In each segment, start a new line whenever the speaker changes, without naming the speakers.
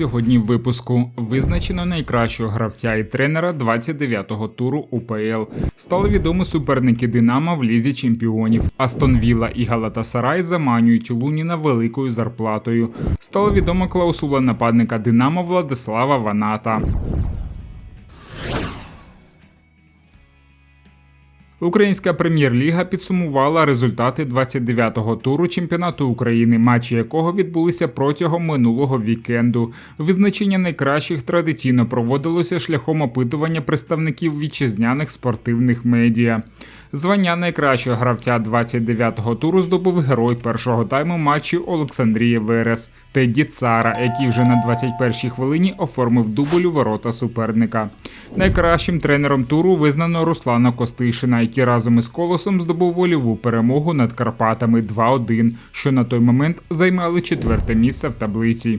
сьогодні в випуску визначено найкращого гравця і тренера 29-го туру УПЛ. Стали відомі суперники Динамо в лізі чемпіонів. Астон Вілла і Галатасарай заманюють Луніна великою зарплатою. Стала відома клаусула нападника Динамо Владислава Ваната. Українська прем'єр-ліга підсумувала результати 29-го туру чемпіонату України, матчі якого відбулися протягом минулого вікенду. Визначення найкращих традиційно проводилося шляхом опитування представників вітчизняних спортивних медіа. Звання найкращого гравця 29-го туру здобув герой першого тайму матчу Олександрія Верес Тедді Цара, який вже на 21-й хвилині оформив дубль у ворота суперника. Найкращим тренером туру визнано Руслана Костишина, який разом із колосом здобув вольову перемогу над Карпатами 2-1, що на той момент займали четверте місце в таблиці.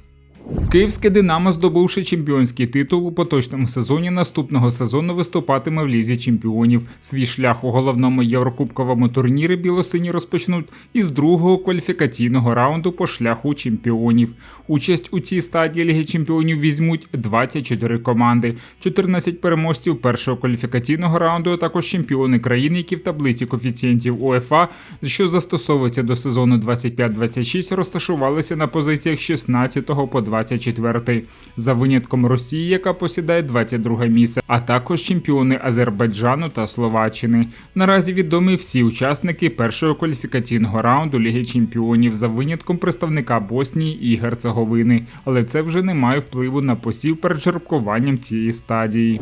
Київське Динамо, здобувши чемпіонський титул у поточному сезоні, наступного сезону виступатиме в лізі чемпіонів. Свій шлях у головному єврокубковому турнірі білосині розпочнуть із другого кваліфікаційного раунду по шляху чемпіонів. Участь у цій стадії Ліги Чемпіонів візьмуть 24 команди, 14 переможців першого кваліфікаційного раунду, а також чемпіони країни, які в таблиці коефіцієнтів УЕФА, що застосовується до сезону 25-26, розташувалися на позиціях 16 по 20. 24 за винятком Росії, яка посідає 22 місце, а також чемпіони Азербайджану та Словаччини. Наразі відомі всі учасники першого кваліфікаційного раунду Ліги Чемпіонів за винятком представника Боснії і Герцеговини, але це вже не має впливу на посів перед жеребкуванням цієї стадії.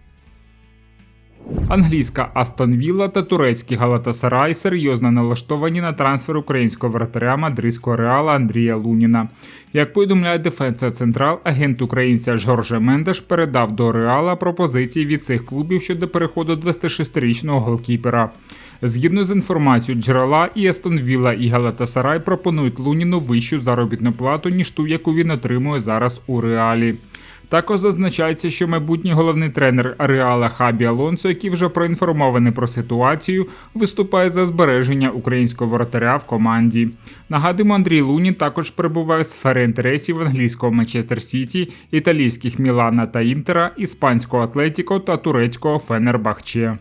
Англійська Астон Вілла та турецький Галатасарай серйозно налаштовані на трансфер українського вратаря мадридського реала Андрія Луніна. Як повідомляє Дефенса Централ, агент українця Жорже Мендеш передав до Реала пропозиції від цих клубів щодо переходу 26-річного голкіпера. Згідно з інформацією джерела, і Астон Вілла і Галатасарай пропонують Луніну вищу заробітну плату ніж ту, яку він отримує зараз у реалі. Також зазначається, що майбутній головний тренер Реала Хабі Алонсо, який вже проінформований про ситуацію, виступає за збереження українського воротаря в команді. Нагадуємо, Андрій Лунін також перебуває в сфері інтересів англійського Манчестер Сіті, італійських Мілана та Інтера, іспанського Атлетіко та турецького Фенербахче.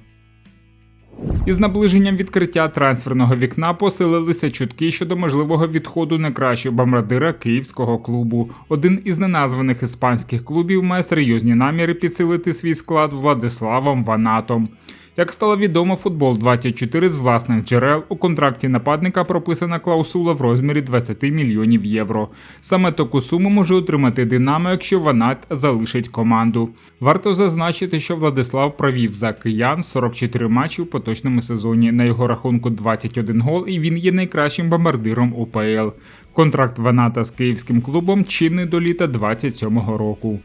Із наближенням відкриття трансферного вікна посилилися чутки щодо можливого відходу найкращого бомбардира київського клубу. Один із неназваних іспанських клубів має серйозні наміри підсилити свій склад Владиславом Ванатом. Як стало відомо, футбол 24 з власних джерел у контракті нападника прописана клаусула в розмірі 20 мільйонів євро. Саме таку суму може отримати Динамо, якщо Ванат залишить команду. Варто зазначити, що Владислав провів за киян 44 матчі у поточному сезоні. На його рахунку 21 гол, і він є найкращим бомбардиром УПЛ. Контракт Ваната з київським клубом чинний до літа 27-го року.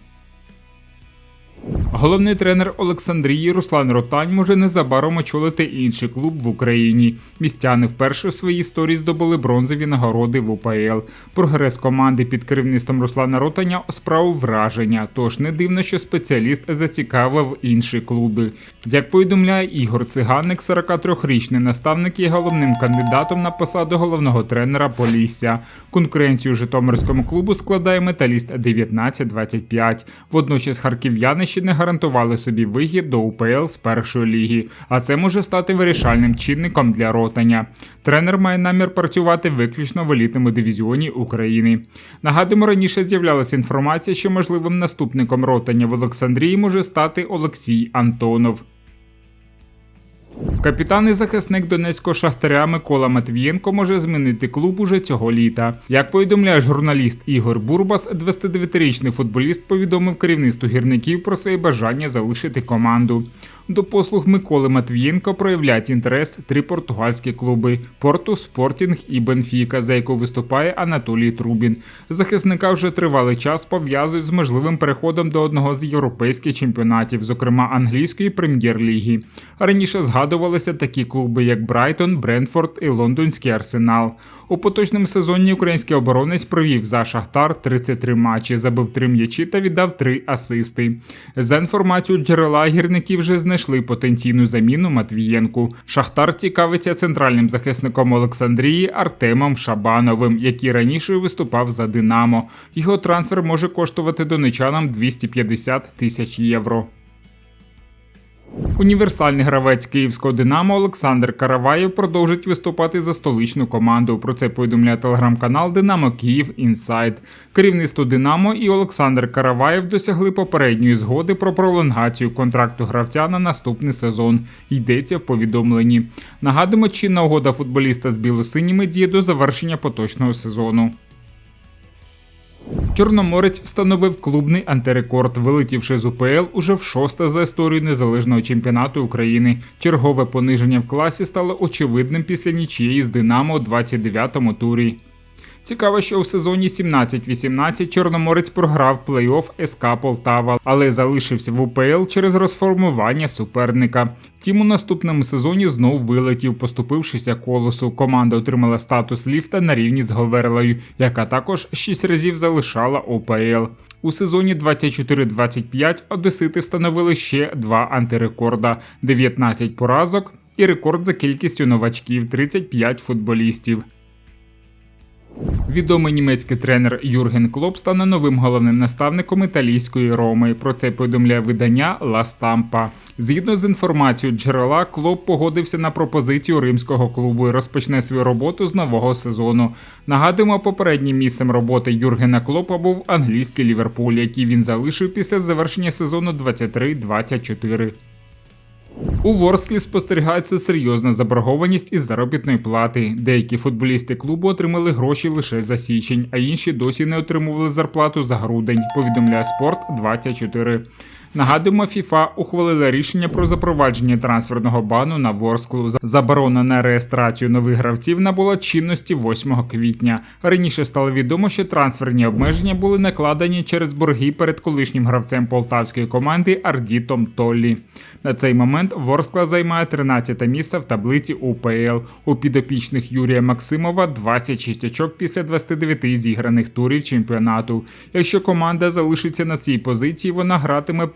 Головний тренер Олександрії Руслан Ротань може незабаром очолити інший клуб в Україні. Містяни вперше в своїй історії здобули бронзові нагороди в УПЛ. Прогрес команди під керівництвом Руслана Ротаня справив враження. Тож не дивно, що спеціаліст зацікавив інші клуби. Як повідомляє Ігор Циганик, 43-річний наставник є головним кандидатом на посаду головного тренера Полісся. Конкуренцію Житомирському клубу складає металіст 19-25. Водночас харків'яни ще не гарантували собі вихід до УПЛ з першої ліги, а це може стати вирішальним чинником для ротання. Тренер має намір працювати виключно в елітному дивізіоні України. Нагадуємо, раніше з'являлася інформація, що можливим наступником ротання в Олександрії може стати Олексій Антонов. Капітан і захисник донецького шахтаря Микола Матвієнко може змінити клуб уже цього літа. Як повідомляє журналіст Ігор Бурбас, 29-річний футболіст повідомив керівництву гірників про своє бажання залишити команду. До послуг Миколи Матвієнко проявляють інтерес три португальські клуби Порту, Спортінг і Бенфіка, за яку виступає Анатолій Трубін. Захисника вже тривалий час пов'язують з можливим переходом до одного з європейських чемпіонатів, зокрема англійської прем'єр-ліги. Раніше згадувалися такі клуби, як Брайтон, Брентфорд і Лондонський Арсенал. У поточному сезоні український оборонець провів за Шахтар 33 матчі, забив 3 м'ячі та віддав 3 асисти. За інформацією джерела гірники вже знайшли потенційну заміну Матвієнку. Шахтар цікавиться центральним захисником Олександрії Артемом Шабановим, який раніше виступав за Динамо. Його трансфер може коштувати донечанам 250 тисяч євро. Універсальний гравець київського Динамо Олександр Караваєв продовжить виступати за столичну команду. Про це повідомляє телеграм-канал Динамо Київ Інсайд. Керівництво Динамо і Олександр Караваєв досягли попередньої згоди про пролонгацію контракту гравця на наступний сезон. Йдеться в повідомленні. Нагадуємо, чинна угода футболіста з білосиніми діє до завершення поточного сезону. Чорноморець встановив клубний антирекорд, вилетівши з УПЛ уже в шосте за історію незалежного чемпіонату України. Чергове пониження в класі стало очевидним після нічиєї з Динамо у 29-му турі. Цікаво, що у сезоні 17-18 Чорноморець програв плей-офф СК Полтава, але залишився в УПЛ через розформування суперника. Втім, у наступному сезоні знов вилетів, поступившися колосу. Команда отримала статус ліфта на рівні з Говерлою, яка також 6 разів залишала ОПЛ. У сезоні 24-25 Одесити встановили ще два антирекорда: 19 поразок і рекорд за кількістю новачків 35 футболістів. Відомий німецький тренер Юрген Клоп стане новим головним наставником італійської Роми. Про це повідомляє видання Ла Стампа. Згідно з інформацією джерела, Клоп погодився на пропозицію римського клубу і розпочне свою роботу з нового сезону. Нагадуємо, попереднім місцем роботи Юргена Клопа був англійський Ліверпуль, який він залишив після завершення сезону 23-24. У Ворсклі спостерігається серйозна заборгованість із заробітної плати. Деякі футболісти клубу отримали гроші лише за січень, а інші досі не отримували зарплату за грудень. Повідомляє спорт 24 Нагадуємо, ФІФА ухвалила рішення про запровадження трансферного бану на Ворсклу. Заборона на реєстрацію нових гравців набула чинності 8 квітня. Раніше стало відомо, що трансферні обмеження були накладені через борги перед колишнім гравцем полтавської команди Ардітом Толлі. На цей момент Ворскла займає 13 місце в таблиці УПЛ. У підопічних Юрія Максимова 26 очок після 29 зіграних турів чемпіонату. Якщо команда залишиться на цій позиції, вона гратиме